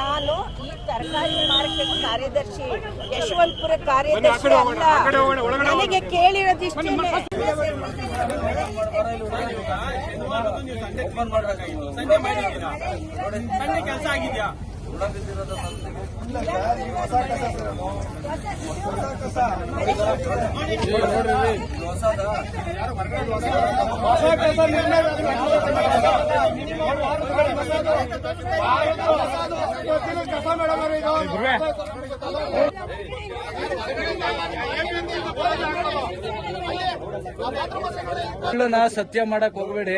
ನಾನು ತರಕಾರಿ ಮಾರ್ಕೆಟ್ ಕಾರ್ಯದರ್ಶಿ ಯಶವಂತಪುರ ಕಾರ್ಯದರ್ಶಿ ಅಲ್ಲ ನನಗೆ ಕೇಳಿರೋದಿಷ್ಟೇ ಕೆಲಸ ಆಗಿದ್ಯಾ? ಸುಳ್ಳನ್ನ ಸತ್ಯ ಮಾಡಕ್ ಹೋಗ್ಬೇಡಿ.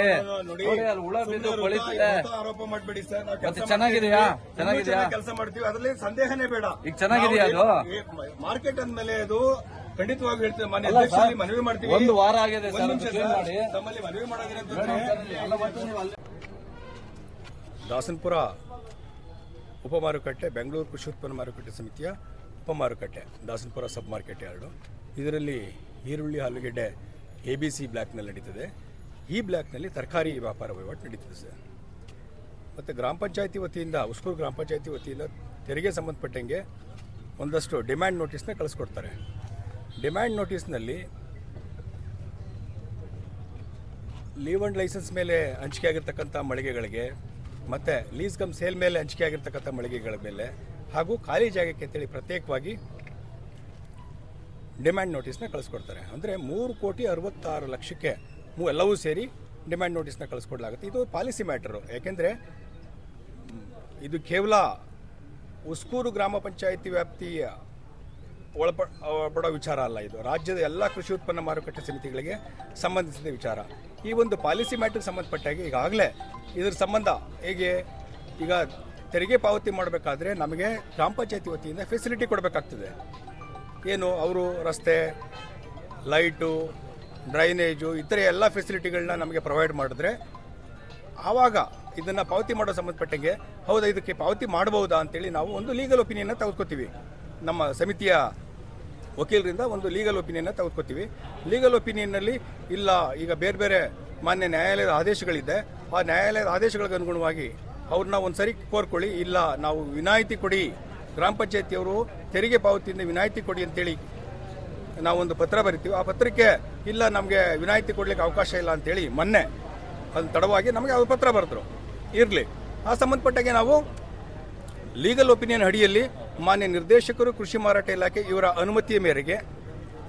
ನೋಡಿ ಅಲ್ಲಿ ಹುಳ ಬಿದ್ದು ಕೊಳಿತಿದೆ. ಆರೋಪ ಮಾಡಬೇಡಿ ಸರ್. ಮತ್ತೆ ಚೆನ್ನಾಗಿದೆಯಾ? ಚೆನ್ನಾಗಿದೆಯಾ? ಕೆಲಸ ಮಾಡ್ತೀವಿ. ಅದರಲ್ಲಿ ಸಂದೇಹನೇ ಬೇಡ. ಈಗ ಚೆನ್ನಾಗಿದೆಯಾ ಅದು? ಮಾರ್ಕೆಟ್ ಅಂದ್ಮೇಲೆ ಅದು ಖಂಡಿತವಾಗಿ ಹೇಳ್ತೇವೆ. ಮನೆ ಮನವಿ ಮಾಡ್ತೀವಿ. ಒಂದು ವಾರ ಆಗಿದೆ ಸರ್ ತಮ್ಮಲ್ಲಿ ಮನವಿ ಮಾಡೋದೇನಂತಂದ್ರೆ ದಾಸನಪುರ ಉಪಮಾರುಕಟ್ಟೆ, ಬೆಂಗಳೂರು ಕೃಷಿ ಉತ್ಪನ್ನ ಮಾರುಕಟ್ಟೆ ಸಮಿತಿಯ ಉಪಮಾರುಕಟ್ಟೆ, ದಾಸನಪುರ ಸಬ್ ಮಾರ್ಕೆಟ್ ಎರಡು. ಇದರಲ್ಲಿ ಈರುಳ್ಳಿ, ಆಲೂಗೆಡ್ಡೆ, ಎ ಬಿ ಸಿ ಬ್ಲ್ಯಾಕ್ನಲ್ಲಿ ನಡೀತದೆ. ಈ ಬ್ಲ್ಯಾಕ್ನಲ್ಲಿ ತರಕಾರಿ ವ್ಯಾಪಾರ ವಹಿವಾಟು ನಡೀತದೆ ಸರ್. ಮತ್ತು ಗ್ರಾಮ ಪಂಚಾಯತಿ ವತಿಯಿಂದ ಉಸ್ಕೂರು ಗ್ರಾಮ ಪಂಚಾಯತಿ ವತಿಯಿಂದ ತೆರಿಗೆ ಸಂಬಂಧಪಟ್ಟಂಗೆ ಒಂದಷ್ಟು ಡಿಮ್ಯಾಂಡ್ ನೋಟಿಸ್ನ ಕಳಿಸ್ಕೊಡ್ತಾರೆ. ಡಿಮ್ಯಾಂಡ್ ನೋಟಿಸ್ನಲ್ಲಿ ಲೀವ್ ಅಂಡ್ ಲೈಸೆನ್ಸ್ ಮೇಲೆ ಹಂಚಿಕೆ ಆಗಿರ್ತಕ್ಕಂಥ ಮಳಿಗೆಗಳಿಗೆ ಮತ್ತು ಲೀಸ್ ಕಮ್ ಸೇಲ್ ಮೇಲೆ ಹಂಚಿಕೆ ಆಗಿರ್ತಕ್ಕಂಥ ಮಳಿಗೆಗಳ ಮೇಲೆ ಹಾಗೂ ಖಾಲಿ ಜಾಗಕ್ಕೆ ಅಂತೇಳಿ ಪ್ರತ್ಯೇಕವಾಗಿ ಡಿಮ್ಯಾಂಡ್ ನೋಟಿಸ್ನ ಕಳಿಸ್ಕೊಡ್ತಾರೆ. ಅಂದರೆ ಮೂರು ಕೋಟಿ ಅರವತ್ತಾರು ಲಕ್ಷಕ್ಕೆ ಎಲ್ಲವೂ ಸೇರಿ ಡಿಮ್ಯಾಂಡ್ ನೋಟಿಸ್ನ ಕಳಿಸ್ಕೊಡ್ಲಾಗುತ್ತೆ. ಇದು ಪಾಲಿಸಿ ಮ್ಯಾಟ್ರು. ಯಾಕೆಂದರೆ, ಇದು ಕೇವಲ ಉಸ್ಕೂರು ಗ್ರಾಮ ಪಂಚಾಯಿತಿ ವ್ಯಾಪ್ತಿಯ ಒಳಪ ಒಳಪಡೋ ವಿಚಾರ ಅಲ್ಲ ಇದು. ರಾಜ್ಯದ ಎಲ್ಲ ಕೃಷಿ ಉತ್ಪನ್ನ ಮಾರುಕಟ್ಟೆ ಸಮಿತಿಗಳಿಗೆ ಸಂಬಂಧಿಸಿದ ವಿಚಾರ. ಈ ಒಂದು ಪಾಲಿಸಿ ಮ್ಯಾಟ್ರಿಗೆ ಸಂಬಂಧಪಟ್ಟಾಗೆ ಈಗಾಗಲೇ ಇದರ ಸಂಬಂಧ ಹೇಗೆ? ಈಗ ತೆರಿಗೆ ಪಾವತಿ ಮಾಡಬೇಕಾದ್ರೆ ನಮಗೆ ಗ್ರಾಮ ಪಂಚಾಯತಿ ವತಿಯಿಂದ ಫೆಸಿಲಿಟಿ ಕೊಡಬೇಕಾಗ್ತದೆ. ಏನು? ಅವರು ರಸ್ತೆ, ಲೈಟು, ಡ್ರೈನೇಜು ಇತರ ಎಲ್ಲ ಫೆಸಿಲಿಟಿಗಳನ್ನ ನಮಗೆ ಪ್ರೊವೈಡ್ ಮಾಡಿದ್ರೆ ಆವಾಗ ಇದನ್ನು ಪಾವತಿ ಮಾಡೋ ಸಂಬಂಧಪಟ್ಟಂಗೆ ಹೌದಾ, ಇದಕ್ಕೆ ಪಾವತಿ ಮಾಡಬಹುದಾ ಅಂತೇಳಿ ನಾವು ಒಂದು ಲೀಗಲ್ ಒಪಿನಿಯನ್ನ ತೆಗೆದುಕೊತೀವಿ ನಮ್ಮ ಸಮಿತಿಯ ವಕೀಲರಿಂದ ಒಂದು ಲೀಗಲ್ ಒಪಿನಿಯನ್ ತೆಗೆದುಕೊತೀವಿ. ಲೀಗಲ್ ಒಪಿನಿಯನ್ನಲ್ಲಿ ಇಲ್ಲ, ಈಗ ಬೇರೆ ಬೇರೆ ಮಾನ್ಯ ನ್ಯಾಯಾಲಯದ ಆದೇಶಗಳಿದೆ. ಆ ನ್ಯಾಯಾಲಯದ ಆದೇಶಗಳಿಗೆ ಅನುಗುಣವಾಗಿ ಅವ್ರನ್ನ ಒಂದು ಸರಿ ಕೋರ್ಕೊಳ್ಳಿ, ಇಲ್ಲ ನಾವು ವಿನಾಯಿತಿ ಕೊಡಿ. ಗ್ರಾಮ ಪಂಚಾಯತಿಯವರು ತೆರಿಗೆ ಪಾವತಿಯಿಂದ ವಿನಾಯಿತಿ ಕೊಡಿ ಅಂತೇಳಿ ನಾವೊಂದು ಪತ್ರ ಬರಿತೀವಿ. ಆ ಪತ್ರಕ್ಕೆ ಇಲ್ಲ, ನಮಗೆ ವಿನಾಯಿತಿ ಕೊಡ್ಲಿಕ್ಕೆ ಅವಕಾಶ ಇಲ್ಲ ಅಂತೇಳಿ ಮೊನ್ನೆ ಅದು ತಡವಾಗಿ ನಮಗೆ ಅವ್ರು ಪತ್ರ ಬರೆದ್ರು. ಇರಲಿ. ಆ ಸಂಬಂಧಪಟ್ಟಾಗೆ ನಾವು ಲೀಗಲ್ ಒಪಿನಿಯನ್ ಅಡಿಯಲ್ಲಿ ಮಾನ್ಯ ನಿರ್ದೇಶಕರು, ಕೃಷಿ ಮಾರಾಟ ಇಲಾಖೆ ಇವರ ಅನುಮತಿಯ ಮೇರೆಗೆ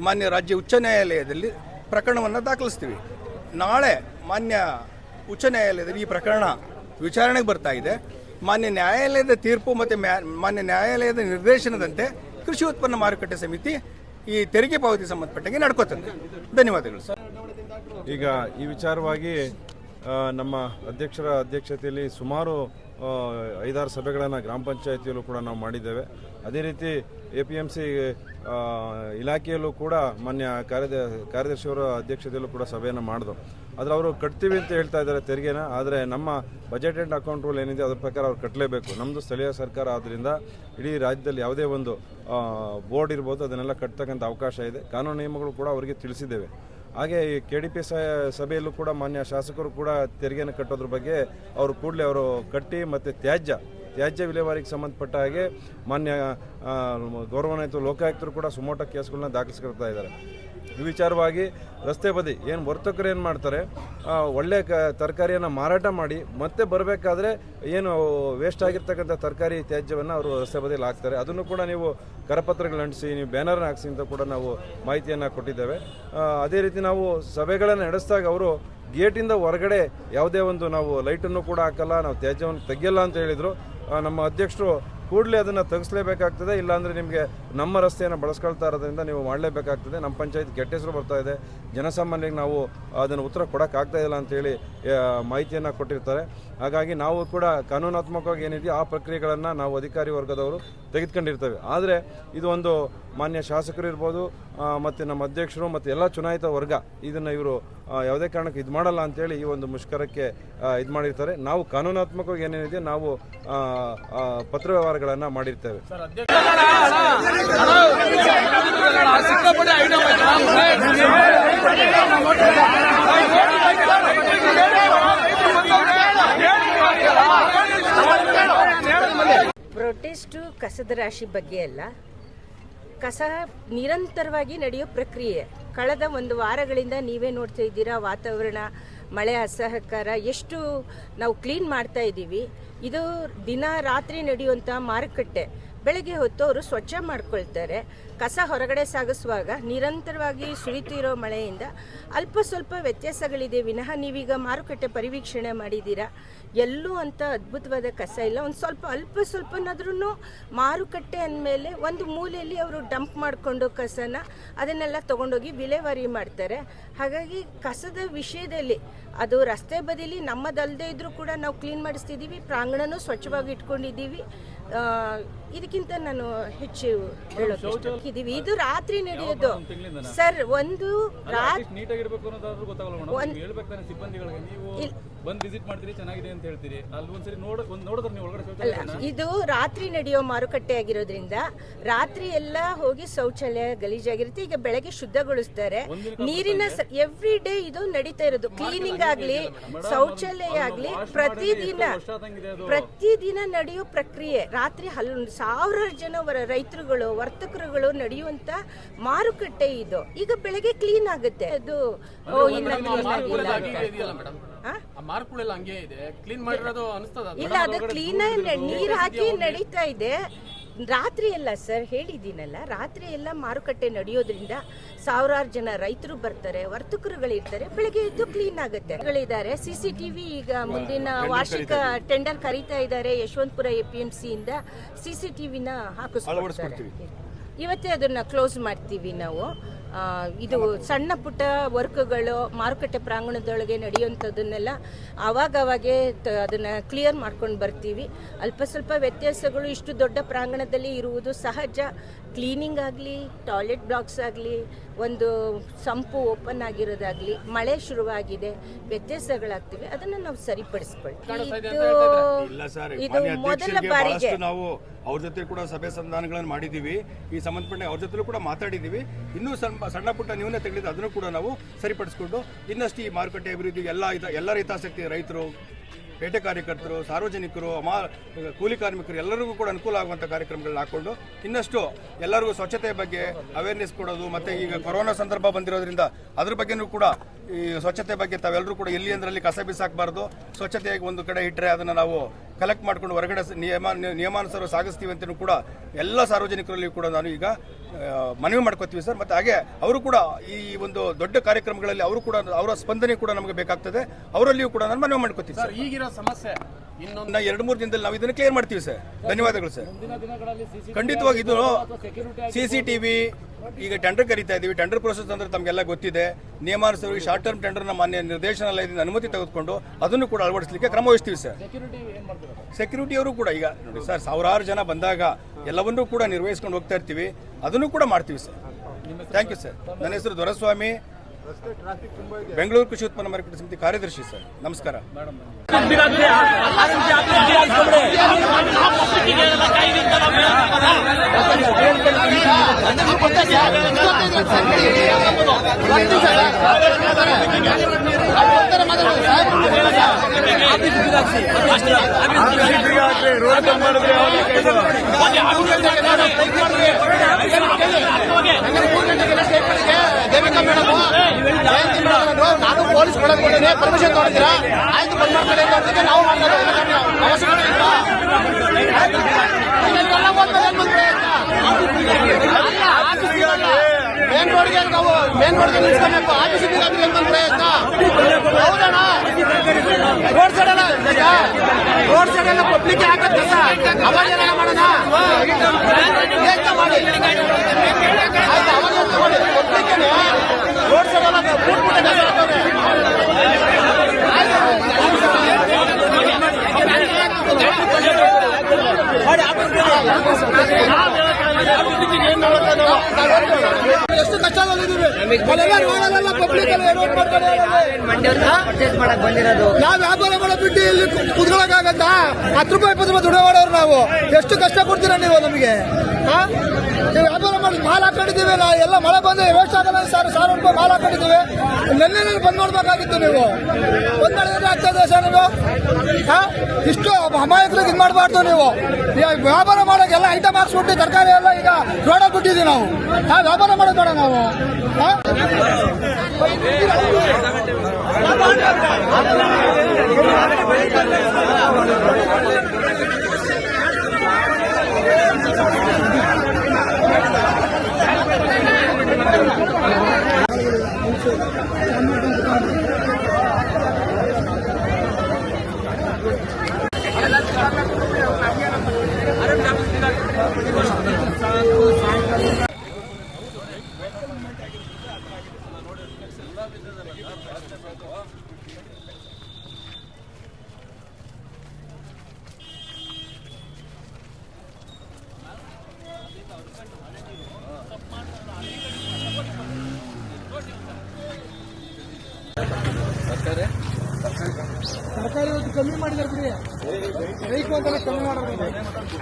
ಮಾನ್ಯ ರಾಜ್ಯ ಉಚ್ಚ ನ್ಯಾಯಾಲಯದಲ್ಲಿ ಪ್ರಕರಣವನ್ನು ದಾಖಲಿಸ್ತೀವಿ. ನಾಳೆ ಮಾನ್ಯ ಉಚ್ಚ ನ್ಯಾಯಾಲಯದಲ್ಲಿ ಈ ಪ್ರಕರಣ ವಿಚಾರಣೆಗೆ ಬರ್ತಾ ಇದೆ. ಮಾನ್ಯ ನ್ಯಾಯಾಲಯದ ತೀರ್ಪು ಮತ್ತು ಮಾನ್ಯ ನ್ಯಾಯಾಲಯದ ನಿರ್ದೇಶನದಂತೆ ಕೃಷಿ ಉತ್ಪನ್ನ ಮಾರುಕಟ್ಟೆ ಸಮಿತಿ ಈ ತೆರಿಗೆ ಪಾವತಿ ಸಂಬಂಧಪಟ್ಟಂಗೆ ನಡ್ಕೋತದೆ ಧನ್ಯವಾದಗಳು, ಸರ್. ಈಗ ಈ ವಿಚಾರವಾಗಿ ನಮ್ಮ ಅಧ್ಯಕ್ಷರ ಅಧ್ಯಕ್ಷತೆಯಲ್ಲಿ ಸುಮಾರು ಐದಾರು ಸಭೆಗಳನ್ನು ಗ್ರಾಮ ಪಂಚಾಯತಿಯಲ್ಲೂ ಕೂಡ ನಾವು ಮಾಡಿದ್ದೇವೆ. ಅದೇ ರೀತಿ ಎ ಪಿ ಎಂ ಸಿ ಇಲಾಖೆಯಲ್ಲೂ ಕೂಡ ಮಾನ್ಯ ಕಾರ್ಯದ ಕಾರ್ಯದರ್ಶಿಯವರ ಅಧ್ಯಕ್ಷತೆಯಲ್ಲೂ ಕೂಡ ಸಭೆಯನ್ನು ಮಾಡಿದ್ರು ಆದರೆ ಅವರು ಕಟ್ತೀವಿ ಅಂತ ಹೇಳ್ತಾ ಇದ್ದಾರೆ ತೆರಿಗೆನ, ಆದರೆ ನಮ್ಮ ಬಜೆಟ್ ಆ್ಯಂಡ್ ಅಕೌಂಟ್ ರೂಲ್ ಏನಿದೆ ಅದ್ರ ಪ್ರಕಾರ ಅವ್ರು ಕಟ್ಟಲೇಬೇಕು ನಮ್ಮದು ಸ್ಥಳೀಯ ಸರ್ಕಾರ ಆದ್ದರಿಂದ ಇಡೀ ರಾಜ್ಯದಲ್ಲಿ ಯಾವುದೇ ಒಂದು ಬೋರ್ಡ್ ಇರ್ಬೋದು ಅದನ್ನೆಲ್ಲ ಕಟ್ತಕ್ಕಂಥ ಅವಕಾಶ ಇದೆ. ಕಾನೂನು ನಿಯಮಗಳು ಕೂಡ ಅವರಿಗೆ ತಿಳಿಸಿದ್ದೇವೆ. ಹಾಗೆ ಈ ಕೆ ಡಿ ಪಿ ಸಭೆಯಲ್ಲೂ ಕೂಡ ಮಾನ್ಯ ಶಾಸಕರು ಕೂಡ ತೆರಿಗೆಯನ್ನು ಕಟ್ಟೋದ್ರ ಬಗ್ಗೆ ಅವರು ಕೂಡಲೇ ಅವರು ಕಟ್ಟಿ ಮತ್ತು ತ್ಯಾಜ್ಯ ತ್ಯಾಜ್ಯ ವಿಲೇವಾರಿಗೆ ಸಂಬಂಧಪಟ್ಟ ಹಾಗೆ ಮಾನ್ಯ ಗೌರವಾನ್ವಿತ ಲೋಕಾಯುಕ್ತರು ಕೂಡ ಸುಮೋಟ ಕೇಸ್ಗಳನ್ನ ದಾಖಲಿಸ್ಕೊಳ್ತಾ ಇದ್ದಾರೆ. ಈ ವಿಚಾರವಾಗಿ ರಸ್ತೆ ಬದಿ ಏನು ವರ್ತಕರು ಏನು ಮಾಡ್ತಾರೆ ಒಳ್ಳೆ ಕ, ತರಕಾರಿಯನ್ನು ಮಾರಾಟ ಮಾಡಿ ಮತ್ತೆ ಬರಬೇಕಾದ್ರೆ ಏನು ವೇಸ್ಟ್ ಆಗಿರ್ತಕ್ಕಂಥ ತರಕಾರಿ ತ್ಯಾಜ್ಯವನ್ನು ಅವರು ರಸ್ತೆ ಬದಿಯಲ್ಲಿ ಹಾಕ್ತಾರೆ. ಅದನ್ನು ಕೂಡ ನೀವು ಕರಪತ್ರಗಳು ಅಂಟಿಸಿ, ನೀವು ಬ್ಯಾನರ್ನ ಹಾಕ್ಸಿ ಅಂತ ಕೂಡ ನಾವು ಮಾಹಿತಿಯನ್ನು ಕೊಟ್ಟಿದ್ದೇವೆ. ಅದೇ ರೀತಿ ನಾವು ಸಭೆಗಳನ್ನು ನಡೆಸಿದಾಗ ಅವರು ಗೇಟಿಂದ ಹೊರಗಡೆ ಯಾವುದೇ ಒಂದು ನಾವು ಲೈಟನ್ನು ಕೂಡ ಹಾಕಲ್ಲ, ನಾವು ತ್ಯಾಜ್ಯವನ್ನು ತೆಗೆಯಲ್ಲ ಅಂತ ಹೇಳಿದರು. ನಮ್ಮ ಅಧ್ಯಕ್ಷರು ಕೂಡಲೇ ಅದನ್ನು ತೆಗೆಸಲೇಬೇಕಾಗ್ತದೆ. ಇಲ್ಲಾಂದರೆ ನಿಮಗೆ ನಮ್ಮ ರಸ್ತೆಯನ್ನು ಬಳಸ್ಕೊಳ್ತಾ ಇರೋದ್ರಿಂದ ನೀವು ಮಾಡಲೇಬೇಕಾಗ್ತದೆ. ನಮ್ಮ ಪಂಚಾಯತ್ ಕೆಟ್ಟ ಹೆಸರು ಬರ್ತಾ ಇದೆ. ಜನಸಾಮಾನ್ಯರಿಗೆ ನಾವು ಅದನ್ನು ಉತ್ತರ ಕೊಡೋಕ್ಕಾಗ್ತಾ ಇಲ್ಲ ಅಂತೇಳಿ ಮಾಹಿತಿಯನ್ನು ಕೊಟ್ಟಿರ್ತಾರೆ. ಹಾಗಾಗಿ ನಾವು ಕೂಡ ಕಾನೂನಾತ್ಮಕವಾಗಿ ಏನಿದೆಯೋ ಆ ಪ್ರಕ್ರಿಯೆಗಳನ್ನು ನಾವು ಅಧಿಕಾರಿ ವರ್ಗದವರು ತೆಗೆದುಕೊಂಡಿರ್ತೇವೆ. ಆದರೆ ಇದು ಒಂದು ಮಾನ್ಯ ಶಾಸಕರು ಇರ್ಬೋದು ಮತ್ತು ನಮ್ಮ ಅಧ್ಯಕ್ಷರು ಮತ್ತು ಎಲ್ಲ ಚುನಾಯಿತ ವರ್ಗ ಇದನ್ನು ಇವರು ಯಾವುದೇ ಕಾರಣಕ್ಕೆ ಇದು ಮಾಡಲ್ಲ ಅಂತೇಳಿ ಈ ಒಂದು ಮುಷ್ಕರಕ್ಕೆ ಇದು ಮಾಡಿರ್ತಾರೆ. ನಾವು ಕಾನೂನಾತ್ಮಕವಾಗಿ ಏನೇನಿದೆ ನಾವು ಪತ್ರ ಆ, ಪತ್ರ ವ್ಯವಹಾರಗಳನ್ನು ಮಾಡಿರ್ತೇವೆ ಪ್ರೊಟೆಸ್ಟು ಕಸದ ರಾಶಿ ಬಗ್ಗೆ ಅಲ್ಲ. ಕಸ ನಿರಂತರವಾಗಿ ನಡೆಯೋ ಪ್ರಕ್ರಿಯೆ. ಕಳೆದ ಒಂದು ವಾರಗಳಿಂದ ನೀವೇ ನೋಡ್ತಾ ಇದ್ದೀರಾ, ವಾತಾವರಣ, ಮಳೆ ಅಸಹಕಾರ, ಎಷ್ಟು ನಾವು ಕ್ಲೀನ್ ಮಾಡ್ತಾ ಇದ್ದೀವಿ. ಇದು ದಿನ ರಾತ್ರಿ ನಡೆಯುವಂಥ ಮಾರುಕಟ್ಟೆ. ಬೆಳಗ್ಗೆ ಹೊತ್ತು ಅವರು ಸ್ವಚ್ಛ ಮಾಡ್ಕೊಳ್ತಾರೆ. ಕಸ ಹೊರಗಡೆ ಸಾಗಿಸುವಾಗ ನಿರಂತರವಾಗಿ ಸುರಿತಿರೋ ಮಳೆಯಿಂದ ಅಲ್ಪ ಸ್ವಲ್ಪ ವ್ಯತ್ಯಾಸಗಳಿದೆ. ವಿನಃ ನೀವೀಗ ಮಾರುಕಟ್ಟೆ ಪರಿವೀಕ್ಷಣೆ ಮಾಡಿದ್ದೀರಾ? ಎಲ್ಲೂ ಅಂತ ಅದ್ಭುತವಾದ ಕಸ ಇಲ್ಲ. ಒಂದು ಸ್ವಲ್ಪ, ಅಲ್ಪ ಸ್ವಲ್ಪನಾದ್ರೂ ಮಾರುಕಟ್ಟೆ ಅಂದಮೇಲೆ ಒಂದು ಮೂಲೆಯಲ್ಲಿ ಅವರು ಡಂಪ್ ಮಾಡಿಕೊಂಡು ಕಸನ ಅದನ್ನೆಲ್ಲ ತೊಗೊಂಡೋಗಿ ವಿಲೇವಾರಿ ಮಾಡ್ತಾರೆ. ಹಾಗಾಗಿ ಕಸದ ವಿಷಯದಲ್ಲಿ, ಅದು ರಸ್ತೆ ಬದಿಲಿ ನಮ್ಮದಲ್ಲದೆ ಇದ್ರೂ ಕೂಡ ನಾವು ಕ್ಲೀನ್ ಮಾಡಿಸ್ತಿದ್ದೀವಿ. ಪ್ರಾಂಗಣನೂ ಸ್ವಚ್ಛವಾಗಿ ಇಟ್ಕೊಂಡಿದ್ದೀವಿ. ಇದಕ್ಕಿಂತ ನಾನು ಹೆಚ್ಚು ಹೇಳೋಕೆ ಇಷ್ಟಪಡ್ತಿದ್ದೀವಿ ಇದು ರಾತ್ರಿ ನಡೆಯೋದು. ಸರ್ ಒಂದು ಇದು ರಾತ್ರಿ ನಡೆಯೋ ಮಾರುಕಟ್ಟೆ ಆಗಿರೋದ್ರಿಂದ ರಾತ್ರಿ ಎಲ್ಲ ಹೋಗಿ ಶೌಚಾಲಯ ಗಲೀಜಾಗಿರುತ್ತೆ. ಈಗ ಬೆಳಗ್ಗೆ ಶುದ್ಧಗೊಳಿಸ್ತಾರೆ. ನೀರಿನ ಎವ್ರಿ ಡೇ ಇದು ನಡೀತಾ ಇರೋದು. ಕ್ಲೀನಿಂಗ್ ಆಗ್ಲಿ ಶೌಚಾಲಯ ಆಗ್ಲಿ ಪ್ರತಿದಿನ ಪ್ರತಿದಿನ ನಡೆಯೋ ಪ್ರಕ್ರಿಯೆ. ರಾತ್ರಿ ಹಲ್ ಸಾವಿರಾರು ಜನ ವರ- ರೈತರುಗಳು ವರ್ತಕರುಗಳು ನಡೆಯುವಂತ ಮಾರುಕಟ್ಟೆ ಇದು. ಈಗ ಬೆಳಗ್ಗೆ ಕ್ಲೀನ್ ಆಗುತ್ತೆ. ಅದು ಇಲ್ಲ ಕ್ಲೀನ್ ಇಲ್ಲ ಅದು ಕ್ಲೀನ್ ನೀರ್ ಹಾಕಿ ನಡೀತಾ ಇದೆ. ರಾತ್ರಿ ಎಲ್ಲ ಸರ್ ಹೇಳಿದ್ದೀನಲ್ಲ ರಾತ್ರಿ ಎಲ್ಲ ಮಾರುಕಟ್ಟೆ ನಡೆಯೋದ್ರಿಂದ ಸಾವಿರಾರು ಜನ ರೈತರು ಬರ್ತಾರೆ ವರ್ತಕರುಗಳಿರ್ತಾರೆ ಬೆಳಗ್ಗೆ ಎದ್ದು ಕ್ಲೀನ್ ಆಗುತ್ತೆ. ಇದ್ದಾರೆ ಸಿ ಸಿ ಟಿವಿ ಈಗ ಮುಂದಿನ ವಾರ್ಷಿಕ ಟೆಂಡರ್ ಕರೀತಾ ಇದ್ದಾರೆ. ಯಶವಂತಪುರ ಎ ಪಿ ಎಂ ಸಿಯಿಂದ ಸಿ ಸಿ ಟಿವಿನ ಹಾಕಿಸ್ತಾರೆ ಇವತ್ತೇ ಅದನ್ನ ಕ್ಲೋಸ್ ಮಾಡ್ತೀವಿ ನಾವು. ಇದು ಸಣ್ಣ ಪುಟ್ಟ ವರ್ಕ್ಗಳು ಮಾರುಕಟ್ಟೆ ಪ್ರಾಂಗಣದೊಳಗೆ ನಡೆಯುವಂಥದ್ದನ್ನೆಲ್ಲ ಆವಾಗವಾಗೆ ಅದನ್ನು ಕ್ಲಿಯರ್ ಮಾಡ್ಕೊಂಡು ಬರ್ತೀವಿ. ಅಲ್ಪ ಸ್ವಲ್ಪ ವ್ಯತ್ಯಾಸಗಳು ಇಷ್ಟು ದೊಡ್ಡ ಪ್ರಾಂಗಣದಲ್ಲಿ ಇರುವುದು ಸಹಜ. ಕ್ಲೀನಿಂಗ್ ಆಗಲಿ ಟಾಯ್ಲೆಟ್ ಬ್ಲಾಕ್ಸ್ ಆಗಲಿ ಒಂದು ಸಂಪು ಓಪನ್ ಆಗಿರೋದಾಗಲಿ ಮಳೆ ಶುರುವಾಗಿದೆ ವ್ಯತ್ಯಾಸಗಳಾಗ್ತಿವೆ. ಅದನ್ನು ನಾವು ಸರಿಪಡಿಸ್ಕೊಳ್ತೀವಿ. ಇದು ಇದು ಮೊದಲ ಬಾರಿಗೆ ಅವ್ರ ಜೊತೆ ಕೂಡ ಸಭೆ ಸಂಧಾನಗಳನ್ನು ಮಾಡಿದ್ದೀವಿ. ಈ ಸಂಬಂಧಪಟ್ಟ ಅವ್ರ ಜೊತೆಲೂ ಕೂಡ ಮಾತಾಡಿದ್ದೀವಿ. ಇನ್ನೂ ಸಣ್ಣ ಸಣ್ಣ ಪುಟ್ಟ ನ್ಯೂನ ತೆಗೆದಿದ್ದು ಅದನ್ನು ಕೂಡ ನಾವು ಸರಿಪಡಿಸ್ಕೊಂಡು ಇನ್ನಷ್ಟು ಈ ಮಾರುಕಟ್ಟೆ ಅಭಿವೃದ್ಧಿ ಎಲ್ಲ ಎಲ್ಲ ಹಿತಾಸಕ್ತಿ ರೈತರು, ಪೇಟೆ ಕಾರ್ಯಕರ್ತರು, ಸಾರ್ವಜನಿಕರು, ಅಮಾ, ಕೂಲಿ ಕಾರ್ಮಿಕರು ಎಲ್ಲರಿಗೂ ಕೂಡ ಅನುಕೂಲ ಆಗುವಂಥ ಕಾರ್ಯಕ್ರಮಗಳನ್ನ ಹಾಕ್ಕೊಂಡು ಇನ್ನಷ್ಟು ಎಲ್ಲರಿಗೂ ಸ್ವಚ್ಛತೆ ಬಗ್ಗೆ ಅವೇರ್ನೆಸ್ ಕೊಡೋದು ಮತ್ತು ಈಗ ಕೊರೋನಾ ಸಂದರ್ಭ ಬಂದಿರೋದ್ರಿಂದ ಅದ್ರ ಬಗ್ಗೆನೂ ಕೂಡ ಈ ಸ್ವಚ್ಛತೆ ಬಗ್ಗೆ ತಾವೆಲ್ಲರೂ ಕೂಡ ಎಲ್ಲಿ ಅಂದ್ರಲ್ಲಿ ಕಸ ಬಿಸಾಕಬಾರ್ದು. ಸ್ವಚ್ಛತೆಯಾಗಿ ಒಂದು ಕಡೆ ಇಟ್ಟರೆ ಅದನ್ನು ನಾವು ಕಲೆಕ್ಟ್ ಮಾಡ್ಕೊಂಡು ಹೊರಗಡೆ ನಿಯಮ ನಿಯಮಾನುಸಾರ ಸಾಗಿಸ್ತೀವಿ ಅಂತಲೂ ಕೂಡ ಎಲ್ಲ ಸಾರ್ವಜನಿಕರಲ್ಲಿ ಕೂಡ ನಾನು ಈಗ ಮನವಿ ಮಾಡ್ಕೋತೀವಿ ಸರ್. ಮತ್ತು ಹಾಗೆ ಅವರು ಕೂಡ ಈ ಒಂದು ದೊಡ್ಡ ಕಾರ್ಯಕ್ರಮಗಳಲ್ಲಿ ಅವರು ಕೂಡ ಅವರ ಸ್ಪಂದನೆ ಕೂಡ ನಮಗೆ ಬೇಕಾಗ್ತದೆ. ಅವರಲ್ಲಿಯೂ ಕೂಡ ನಾನು ಮನವಿ ಮಾಡ್ಕೋತೀವಿ ಸರ್. ಈಗಿರೋ ಸಮಸ್ಯೆ ಇನ್ನೊಂದು ಇನ್ನ ಎರಡು ಮೂರು ದಿನದಲ್ಲಿ ನಾವು ಇದನ್ನು ಕ್ಲಿಯರ್ ಮಾಡ್ತೀವಿ ಸರ್. ಧನ್ಯವಾದಗಳು ಸರ್. ಖಂಡಿತವಾಗಿ ಇದು ಸಿ ಸಿ ಟಿವಿ ಈಗ ಟೆಂಡರ್ ಕರಿತಾ ಇದ್ದೀವಿ ಟೆಂಡರ್ ಪ್ರೊಸೆಸ್ ಅಂದ್ರೆ ತಮಗೆಲ್ಲ ಗೊತ್ತಿದೆ. ನಿಯಮಾನುಸಾರವಾಗಿ ಶಾರ್ಟ್ ಟರ್ಮ್ ಟೆಂಡರ್ನ ಮಾನ್ಯ ನಿರ್ದೇಶನಾಲಯದಿಂದ ಅನುಮತಿ ತೆಗೆದುಕೊಂಡು ಅದನ್ನು ಕೂಡ ಅಳವಡಿಸಲಿಕ್ಕೆ ಕ್ರಮ ವಹಿಸ್ತೀವಿ ಸರ್. ಸೆಕ್ಯೂರಿಟಿ ಅವರು ಕೂಡ ಈಗ ನೋಡಿ ಸರ್ ಸಾವಿರಾರು ಜನ ಬಂದಾಗ ಎಲ್ಲವನ್ನೂ ಕೂಡ ನಿರ್ವಹಿಸ್ಕೊಂಡು ಹೋಗ್ತಾ ಇರ್ತೀವಿ. ಅದನ್ನು ಕೂಡ ಮಾಡ್ತೀವಿ ಸರ್ ಥ್ಯಾಂಕ್ ಯು ಸರ್ ನನ್ನ ಹೆಸರು ದೊರಸ್ವಾಮಿ. ಬೆಂಗಳೂರು ಕೃಷಿ ಉತ್ಪನ್ನ ಮಾರುಕಟ್ಟೆ ಸಮಿತಿ ಕಾರ್ಯದರ್ಶಿ ಸರ್ ನಮಸ್ಕಾರ. ರೋಡ್ ಮಾಡಿದ್ರೆ ನಾನು ಪೊಲೀಸ್ ಕೊಡೋದು ಪರ್ಮಿಷನ್ ನೋಡಿದ್ದೀರಾ ಆಯ್ತು ಬಂದ್ ಮಾಡ್ತಾರೆ ಅಂತ ನಾವು ಮಾಡ್ತಾರೆ ಅವಶ್ಯಕತೆ ಇಲ್ಲ ಇದೆಲ್ಲ ಹೋದ್ಮೇಲೆ ಏನ್ ಬಂದ್ರೆ ಅಂತ? ಅಲ್ಲ, ಆಫೀಸ್ಗೆ ಮೇನ್ ರೋಡ್ಗೆ ನಾವು ಮಾಡ್ತೀನಿ ನಿಲ್ಸ್ಕೊಬೇಕು. ಆಫೀಸ್ ಇಟ್ಟಿಲ್ಲ ಅಂತ ಪ್ರಯತ್ನ? ಹೌದಣ್ಣ? ರೋಡ್ ಸೈಡ್ ಅಲ್ಲ. ರೋಡ್ ಸೈಡ್ ಎಲ್ಲ ಪಬ್ಲಿಕ್ ಹಾಕತ್ತ ಅವಾಗ ಮಾಡೋಣ? ರೋಡ್ ಸೈಡ್ ಎಲ್ಲ ಹಾಕೋರೆ ಎಷ್ಟು ಕಷ್ಟದಲ್ಲಿದ್ದೀವಿ ಅಲ್ಲೆಲ್ಲ ಪಬ್ಲಿಕ್ ಎಲ್ಲ ರೋಡ್ ಮಾಡ್ತಾರೆ ನಾವು ವ್ಯಾಪಾರ ಮಾಡೋ ಬಿಟ್ಟು ಇಲ್ಲಿ ಕುತ್ಕೊಳಕ್ಕಾಗತ್ತಾ? ಹತ್ತು ರೂಪಾಯಿ ಇಪ್ಪತ್ತು ರೂಪಾಯಿ ನಾವು. ಎಷ್ಟು ಕಷ್ಟ ಕೊಡ್ತೀರಾ ನೀವು ನಮಗೆ? ಹಾ? ನೀವು ವ್ಯಾಪಾರ ಮಾಡಿ ಮಾಲ್ ಹಾಕೊಂಡಿದ್ದೀವಿ ನಾವು? ಎಲ್ಲ ಮಳೆ ಬಂದ್ರೆ ವೇಸ್ಟ್ ಆಗಲ್ಲ ಸರ್ ಸಾವಿರ ರೂಪಾಯಿ ಮಾಲ್ ಹಾಕೊಂಡಿದ್ದೀವಿ. ನೆನ್ನೆ ಬಂದ್ ನೋಡ್ಬೇಕಾಗಿತ್ತು ನೀವು. ಒಂದ್ ಮಾಡಿದ್ರೆ ಸರ್ ನೀವು? ಇಷ್ಟು ಅಮಾಯಕರಿಗೆ ಇದು ಮಾಡಬಾರ್ದು ನೀವು ವ್ಯಾಪಾರ ಮಾಡೋಕೆ ಎಲ್ಲ ಐಟಮ್ ಹಾಕ್ಸ್ಬಿಟ್ಟು ತರಕಾರಿ ಎಲ್ಲ ಈಗ ರೋಡಲ್ಲಿ ಬಿಟ್ಟಿದ್ದೀವಿ ನಾವು ಹಾ, ವ್ಯಾಪಾರ ಮಾಡೋದು ಬೇಡ ನಾವು ಹಾ?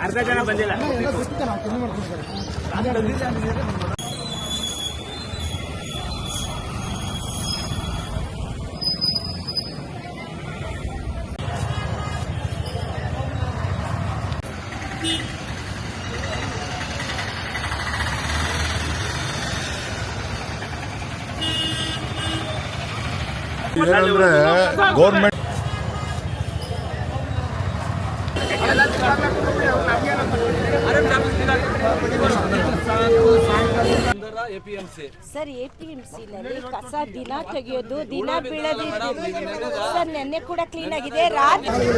ಅರ್ಧ ಜನ ಬಂದಿಲ್ಲ ಎಲ್ಲ ಗೊತ್ತಿತ್ತು ನಾವು P M C sir A P M ಸಿನಲ್ಲಿ ಕಸ ದಿನ ತೆಗೆಯೋದು ದಿನ ಬೀಳೋದಿದ್ದು ಸರ್ ನೆನ್ನೆ ಕೂಡ ಕ್ಲೀನ್ ಆಗಿದೆ ರಾತ್ರಿ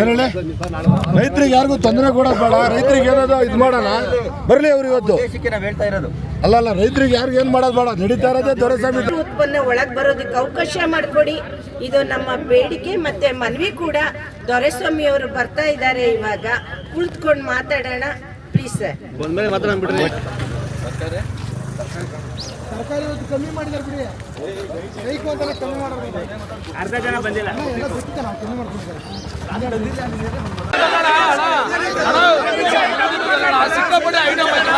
ಏನೇಳಿ ರೈತರಿಗೆ ಯಾರಿಗೂ ತೊಂದರೆ ಕೊಡೋದು ಬೇಡ ರೈತರಿಗೆ ಏನಾದ್ರು ಇದು ಮಾಡೋಣ ಬರಲಿ ಅವ್ರು ಇವತ್ತು. ಅಲ್ಲ ಅಲ್ಲ ರೈತರಿಗೆ ಯಾರಿಗೂ ಏನ್ ಮಾಡೋದು ಬೇಡ ನಡೀತಾ ಇರೋದೇ ದೊರೆಸ್ವಾಮಿ ಉತ್ಪನ್ನ ಒಳಗೆ ಬರೋದಕ್ಕೆ ಅವಕಾಶ ಮಾಡಿಕೊಡಿ. ಇದು ನಮ್ಮ ಬೇಡಿಕೆ ಮತ್ತೆ ಮನವಿ ಕೂಡ ದೊರೆಸ್ವಾಮಿ ಅವರು ಬರ್ತಾ ಇದ್ದಾರೆ ಇವಾಗ. ಕುಳಿತುಕೊಂಡು ಮಾತಾಡೋಣ ಪ್ಲೀಸ್ ಸರ್ ತರಕಾರಿ ಇವತ್ತು ಕಮ್ಮಿ ಮಾಡಿದಾರೆ ಬಿಡಿ ಬೇಕು ಅಂತಾನೆ ಕಮ್ಮಿ ಮಾಡೋದು ಅರ್ಧ ಜನ ಬಂದಿಲ್ಲ ಎಲ್ಲ ಗೊತ್ತಿದೆ ನಾವು ಕಮ್ಮಿ ಮಾಡ್ಕೊಂಡಿದ್ದಾರೆ ಸಿಕ್ಕಾಪಟ್ಟೆ ಐಟಮ್ ಆಯ್ತು